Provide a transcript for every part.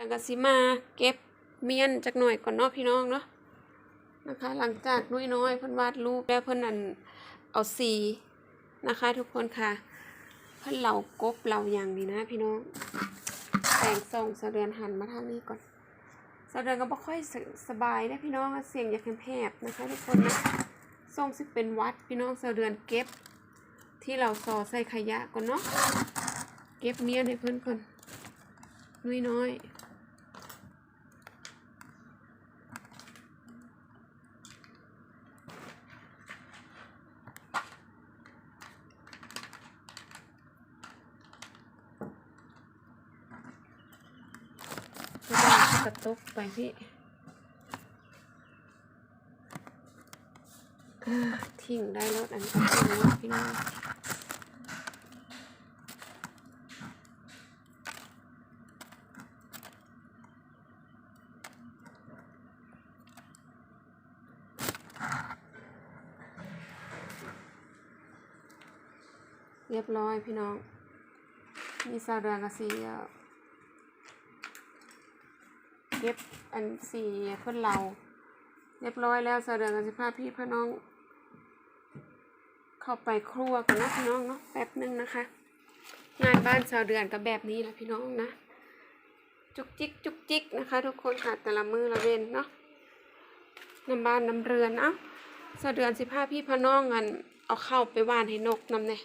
แล้วก็สิมาเก็บเมียนจักหน่อยก่อนเนาะพี่น้องเนาะนะคะ หลังจากนุ้ยน้อยเพิ่นวาดรูปแล้วเพิ่นนั่นเอาสีนะคะ ทุกคนค่ะ เพิ่นเหล่ากบเหล่าอย่างนี้นะพี่น้องแต่งทรงสะเดือนหันมาทางนี้ก่อนสะเดือนก็บ่ค่อยสสบายนะพี่น้องเสียงอยากแหบนะคะ ทุกคนนะทรงสิเป็นวัดพี่น้องสะเดือนเก็บ ที่เราซอใส่ขยะก่อนเนาะเก็บเมียนให้เพิ่นก่อนนุ้ยน้อย กระดาษกระตุกไปพี่ทิ้งได้รถอันนี้ก็ทิ้งรถพี่น้องเรียบร้อยพี่น้อง มีซาเดือนกับสีอะ เก็บอันสี่เพื่อนเราเรียบร้อยแล้วสะเดือนกันสิพาพี่พน้อง เข้าไปครัวกันนะพี่น้องเนาะแป๊บหนึงนะคะ งานบ้านสาวเดือนกับแบบนี้นะพี่น้องนะ จุกจิกจุกจิกนะคะ ทุกคนค่ะแต่ละมือละเวนเนาะน้ำบ้านน้ำเรือนเอ้าสาวเดือนสิพาพี่พน้องกันเอาเข้าไปหวานให้นกนำเนี่ย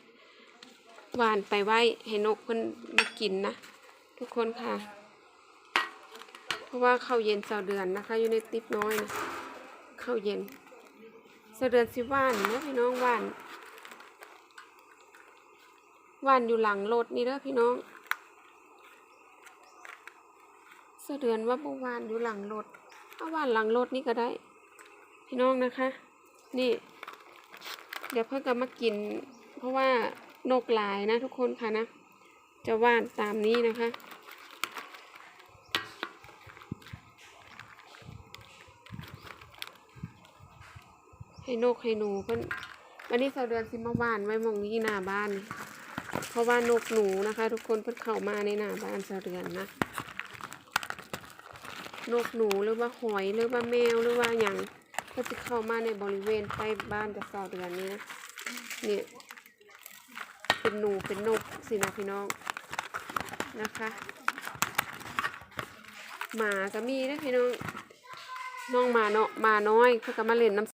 หวานไปไว้ให้นกเพิ่นมากินนะ ทุกคนค่ะ ราะว่าข้าวเย็นเสาเดือนนะคะ อยู่ในติ๊บน้อยนะข้าวเย็นเสาเดือนสิว่านนะพี่น้องว่านว่านอยู่หลังรถนี่เด้อพี่น้องเสาเดือนว่าเมื่อวานอยู่หลังรถเอาว่านหลังรถนี่ก็ได้ พี่น้องนะคะ นี่ เดี๋ยวเพื่อนก็มากิน เพราะว่านกหลายนะทุกคนค่ะนะจะว่านตามนี้นะคะ ให้นกให้หนูเพิ่นวันนี้เสาเดือนสิมาบ้านไว้มองนี้หน้าบ้าน เพราะว่านกหนูนะคะ ทุกคนเพิ่นเข้ามาในหน้าบ้านเสาเดือนนะนกหนูหรือว่าหอยหรือว่าแมวหรือว่าอย่างก็จะเข้ามาในบริเวณใต้บ้านจะเสาเดือนนี้นะเนี่ยเป็นหนูเป็นนกสินะพี่น้องนะคะ หมาก็มีนะพี่น้องน้องหมาเนาะหมาน้อยเพื่อก็มาเล่นน้ำ